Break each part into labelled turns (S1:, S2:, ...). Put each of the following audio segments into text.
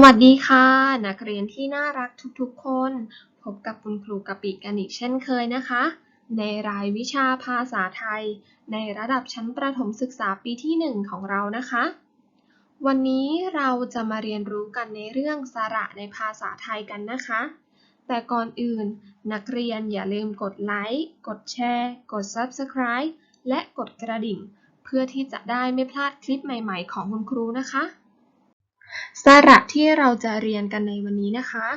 S1: สวัสดีค่ะ นักเรียนที่น่ารักทุกๆคน พบกับคุณครูกะปิกันอีกเช่นเคยนะคะ ในรายวิชาภาษาไทย ในระดับชั้นประถมศึกษาปีที่ 1 ของเรานะคะ วันนี้เราจะมาเรียนรู้กันในเรื่องสระในภาษาไทยกันนะคะ แต่ก่อนอื่น นักเรียนอย่าลืมกดไลค์กดแชร์ กด Subscribe และกดกระดิ่ง เพื่อที่จะได้ไม่พลาดคลิปใหม่ ๆ ของคุณครูนะคะ สระที่เราจะเรียนกันในวันนี้นะคะ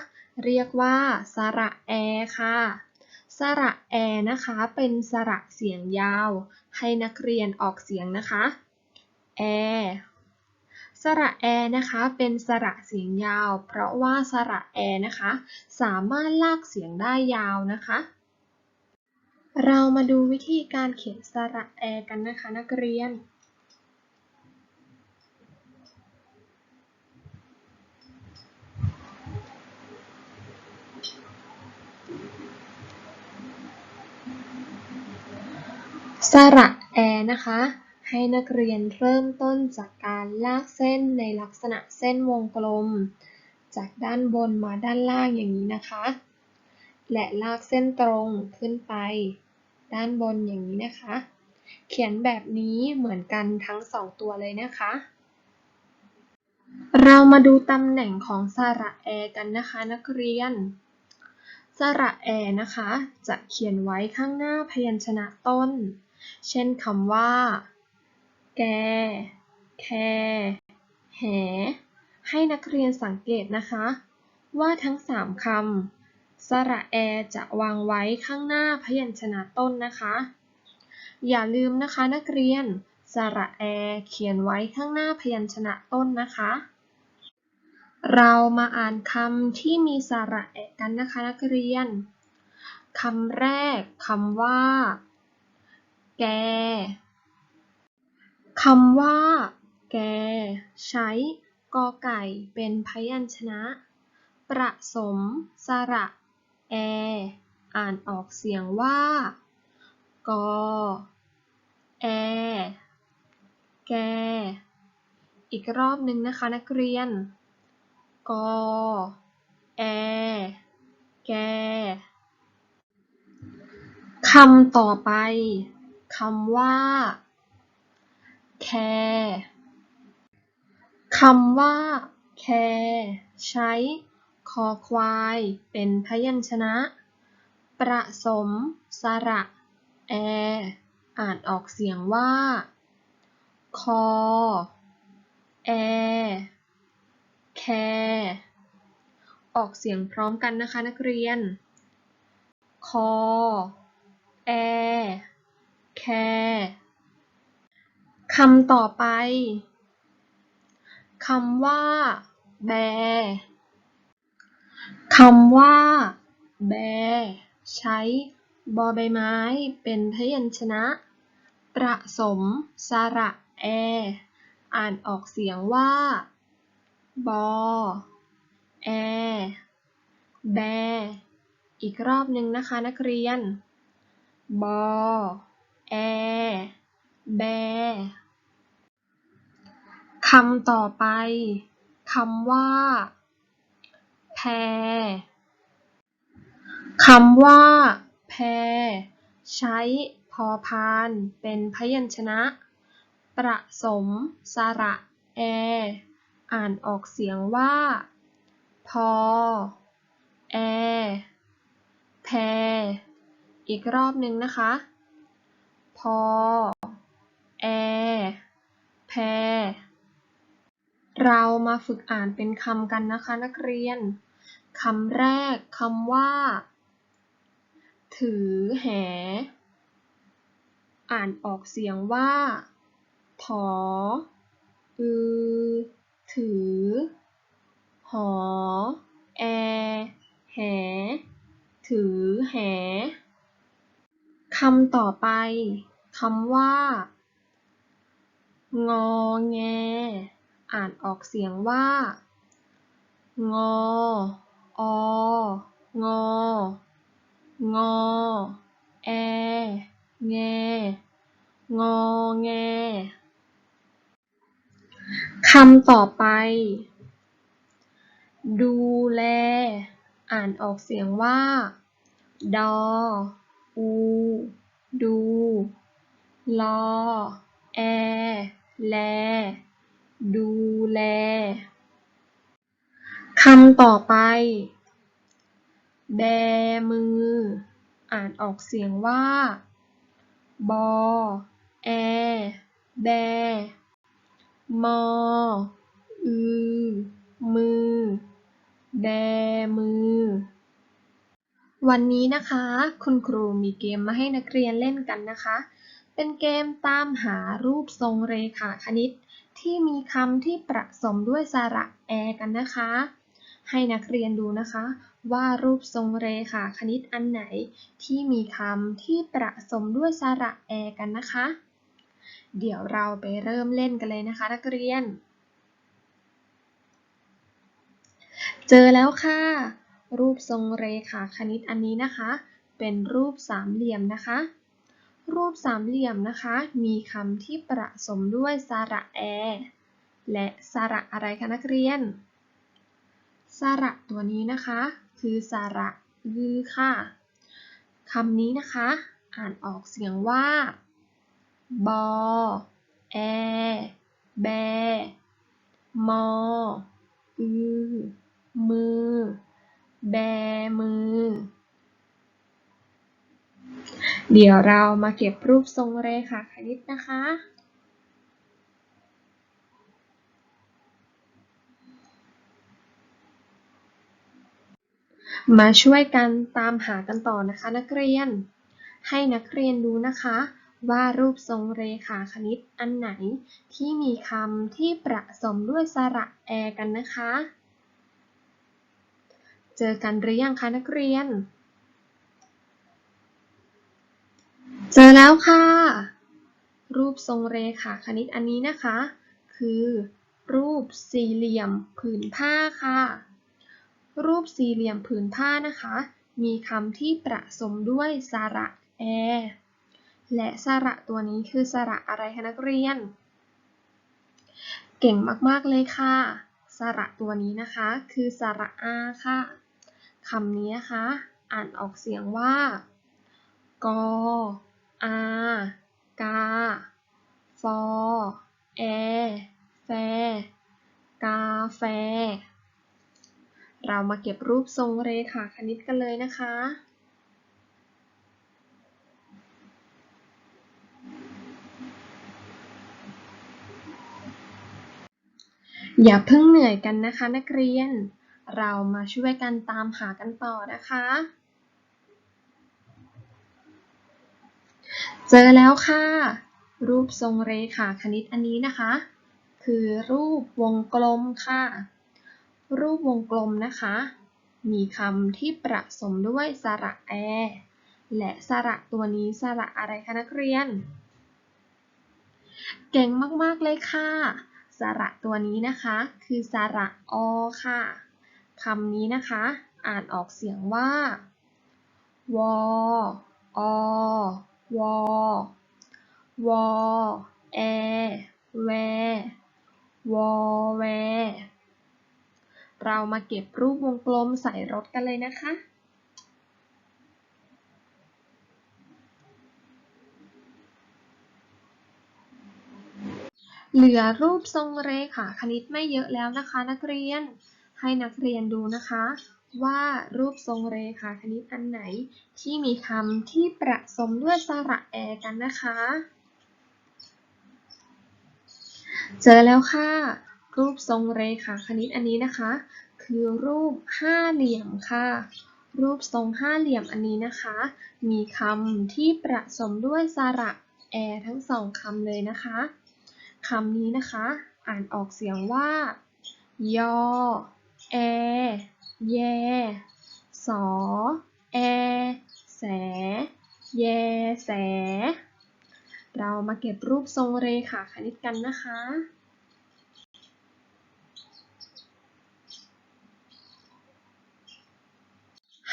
S1: เรียกว่าสระแอค่ะ สระแอนะคะเป็นสระเสียงยาว ให้นักเรียนออกเสียงนะคะแอสระแอนะคะเป็นสระเสียงยาว เพราะว่าสระแอนะคะ สามารถลากเสียงได้ยาวนะคะ เรามาดูวิธีการเขียนสระแอกันนะคะนักเรียน สระแอนะคะ ให้นักเรียนเริ่มต้นจากการลากเส้นในลักษณะเส้นวงกลม จากด้านบนมาด้านล่างอย่างนี้นะคะ และลากเส้นตรงขึ้นไป ด้านบนอย่างนี้นะคะ เขียนแบบนี้เหมือนกันทั้งสองตัวเลยนะคะ เรามาดูตำแหน่งของสระแอกันนะคะนักเรียนสระแอนะคะ จะเขียนไว้ข้างหน้าพยัญชนะต้น เช่นคำว่า แก แค แห ให้นักเรียนสังเกตนะคะ ว่าทั้งสามคำสระแอจะวางไว้ข้างหน้าพยัญชนะต้นนะคะ อย่าลืมนะคะนักเรียนสระแอเขียนไว้ข้างหน้าพยัญชนะต้นนะคะ เรามาอ่านคำที่มีสระแอกันนะคะนักเรียนคำแรกคำว่า แก คำว่า แก ใช้ กอไก่เป็นพยัญชนะ ประสม สระ แอ อ่านออกเสียงว่า กอ แอ แก อีกรอบหนึ่งนะคะนักเรียน กอ แอ แกคำต่อไป คำว่าแคคำว่าแคใช้คอควายเป็นพยัญชนะ ประสม สระแออ่านออกเสียงว่า คอ แอ แค ออกเสียงพร้อมกันนะคะนักเรียน คอ แอ แคคำต่อไป คำว่าแบคำว่าแบใช้บอใบไม้เป็นพยัญชนะ ประสมสระแอ อ่านออกเสียงว่า บอ แอ แบ อีกรอบหนึ่งนะคะนักเรียน บอ แอ แบ คำต่อไป คำว่า แพ คำว่า แพ ใช้พอพานเป็นพยัญชนะ ประสม สระแอ อ่านออกเสียงว่า พอ แอ แพ อีกรอบหนึ่งนะคะ พอ แอ แพ เรามาฝึกอ่านเป็นคำกันนะคะนักเรียน คำแรกคำว่า ถือแห อ่านออกเสียงว่า ถอ อือ ถือ หอ แอ แห ถือแหคำต่อไป คำว่า งอแง อ่านออกเสียงว่า งอ อ งอ งอ แอ แง งอแง คำต่อไป ดูแล อ่านออกเสียงว่า ดอ อู ดู ลอ แอ แล ดูแล คำต่อไป แบมือ อ่านออกเสียงว่า บอ แอ แบ มอ อือ มือ แบมือวันนี้นะคะ คุณครูมีเกมมาให้นักเรียนเล่นกันนะคะ เป็นเกมตามหารูปทรงเรขาคณิต ที่มีคำที่ประสมด้วยสระแอกันนะคะ ให้นักเรียนดูนะคะ ว่ารูปทรงเรขาคณิตอันไหน ที่มีคำที่ประสมด้วยสระแอกันนะคะ เดี๋ยวเราไปเริ่มเล่นกันเลยนะคะ นักเรียน เจอแล้วค่ะ รูปทรงเรขาคณิตอันนี้นะคะ เป็นรูปสามเหลี่ยมนะคะ รูปสามเหลี่ยมนะคะ มีคำที่ประสมด้วยสระแอ และสระอะไรคะนักเรียน สระตัวนี้นะคะ คือสระอือค่ะคำนี้นะคะ อ่านออกเสียงว่า บอ แอ แบ มอ อือมือ แบมือ เดี๋ยวเรามาเก็บรูปทรงเรขาคณิตนะคะ มาช่วยกันตามหากันต่อนะคะนักเรียน ให้นักเรียนดูนะคะว่ารูปทรงเรขาคณิตอันไหนที่มีคำที่ประสมด้วยสระแอกันนะคะ เจอกันหรือยังคะนักเรียน เจอแล้วค่ะ รูปทรงเรขาคณิตอันนี้นะคะ คือ รูปสี่เหลี่ยมผืนผ้าค่ะ รูปสี่เหลี่ยมผืนผ้านะคะ มีคำที่ประสมด้วยสระแอและสระตัวนี้คือสระอะไรคะนักเรียน เก่งมากๆเลยค่ะ สระตัวนี้นะคะ คือสระอาค่ะคำนี้นะคะ อ่านออกเสียงว่ากอ อากาฟอแอแฟกาแฟ เรามาเก็บรูปทรงเรขาคณิตกันเลยนะคะอย่าเพิ่งเหนื่อยกันนะคะนักเรียน เรามาช่วยกันตามหากันต่อนะคะ เจอแล้วค่ะ รูปทรงเรขาคณิตอันนี้นะคะ คือรูปวงกลมค่ะ รูปวงกลมนะคะ มีคำที่ประสมด้วยสระแอ และสระตัวนี้สระอะไรคะนักเรียน เก่งมากๆเลยค่ะ สระตัวนี้นะคะ คือสระอค่ะคำนี้นะคะ อ่านออกเสียงว่า วออ วอ วอ แอ แว วอแว เรามาเก็บรูปวงกลมใส่รถกันเลยนะคะ เหลือรูปทรงเรขาคณิตไม่เยอะแล้วนะคะนักเรียน ให้นักเรียนดูนะคะ ว่ารูปทรงเรขาคณิตอันไหนที่มีคำที่ประสมด้วยสระแอกันนะคะ เจอแล้วค่ะ รูปทรงเรขาคณิตอันนี้นะคะ คือรูปห้าเหลี่ยมค่ะ รูปทรงห้าเหลี่ยมอันนี้นะคะ มีคำที่ประสมด้วยสระแอทั้งสองคำเลยนะคะคำนี้นะคะ อ่านออกเสียงว่า ยอแอ แย สอ แอ แส แย แส เรามาเก็บรูปทรงเรขาคณิตกันนะคะ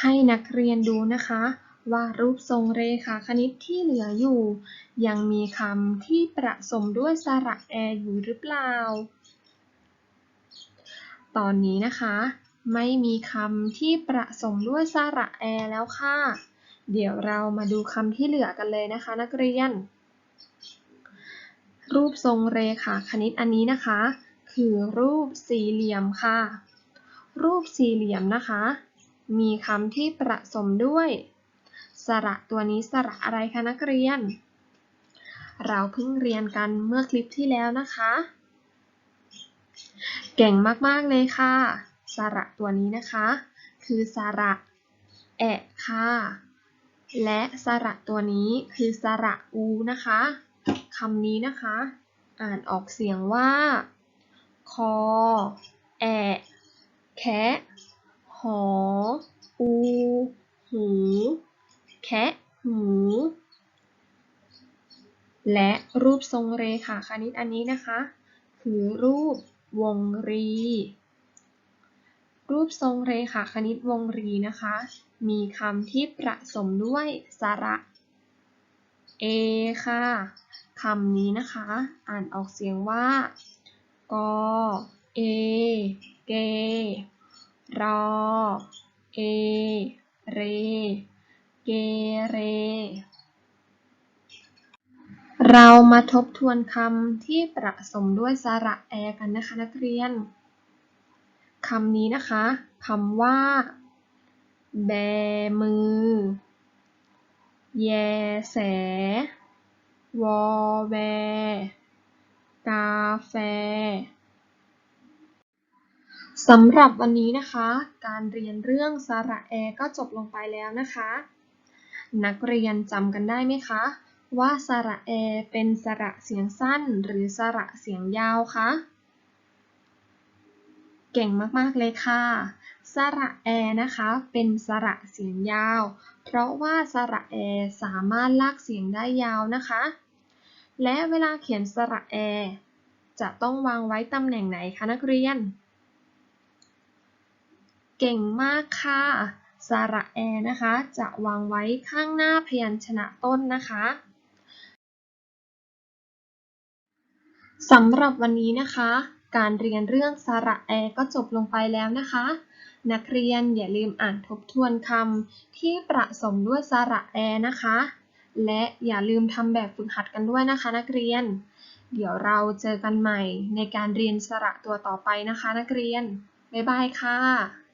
S1: ให้นักเรียนดูนะคะว่ารูปทรงเรขาคณิตที่เหลืออยู่ ยังมีคำที่ประสมด้วยสระแออยู่หรือเปล่า ตอนนี้นะคะ ไม่มีคำที่ประสมด้วยสระแอแล้วค่ะ เดี๋ยวเรามาดูคำที่เหลือกันเลยนะคะนักเรียน รูปทรงเรขาคณิตอันนี้นะคะ คือรูปสี่เหลี่ยมค่ะ รูปสี่เหลี่ยมนะคะ มีคำที่ประสมด้วย สระตัวนี้สระอะไรคะนักเรียน เราเพิ่งเรียนกันเมื่อคลิปที่แล้วนะคะ เก่งมากๆเลยค่ะ สระตัวนี้นะคะ คือสระแอะค่ะ และสระตัวนี้คือสระอูนะคะคำนี้นะคะ อ่านออกเสียงว่า คอ แอะแคะหอ อู หู แคะหูและรูปทรงเรขาคณิตอันนี้นะคะ คือรูปวงรี รูปทรงเรขาคณิตวงรีนะคะ มีคำที่ประสมด้วยสระเอค่ะคำนี้นะคะ อ่านออกเสียงว่ากอเอเกรอเอเรเกเร เรามาทบทวนคำที่ประสมด้วยสระแอกันนะคะนักเรียน คำนี้นะคะคำว่า แบมือ แยแส วอแว กาแฟสำหรับวันนี้นะคะ การเรียนเรื่องสระแอก็จบลงไปแล้วนะคะ นักเรียนจำกันได้ไหมคะ ว่าสระแอเป็นสระเสียงสั้นหรือสระเสียงยาวคะ เก่งมากๆเลยค่ะ สระแอนะคะ เป็นสระเสียงยาว เพราะว่าสระแอสามารถลากเสียงได้ยาวนะคะ และเวลาเขียนสระแอ จะต้องวางไว้ตำแหน่งไหนคะนักเรียน เก่งมากค่ะ สระแอนะคะ จะวางไว้ข้างหน้าพยัญชนะต้นนะคะสำหรับวันนี้นะคะ การเรียนเรื่องสระแอก็จบลงไปแล้วนะคะ นักเรียนอย่าลืมอ่านทบทวนคำที่ประสมด้วยสระแอนะคะ และอย่าลืมทำแบบฝึกหัดกันด้วยนะคะ นักเรียน เดี๋ยวเราเจอกันใหม่ในการเรียนสระตัวต่อไปนะคะ นักเรียน บ๊ายบายค่ะ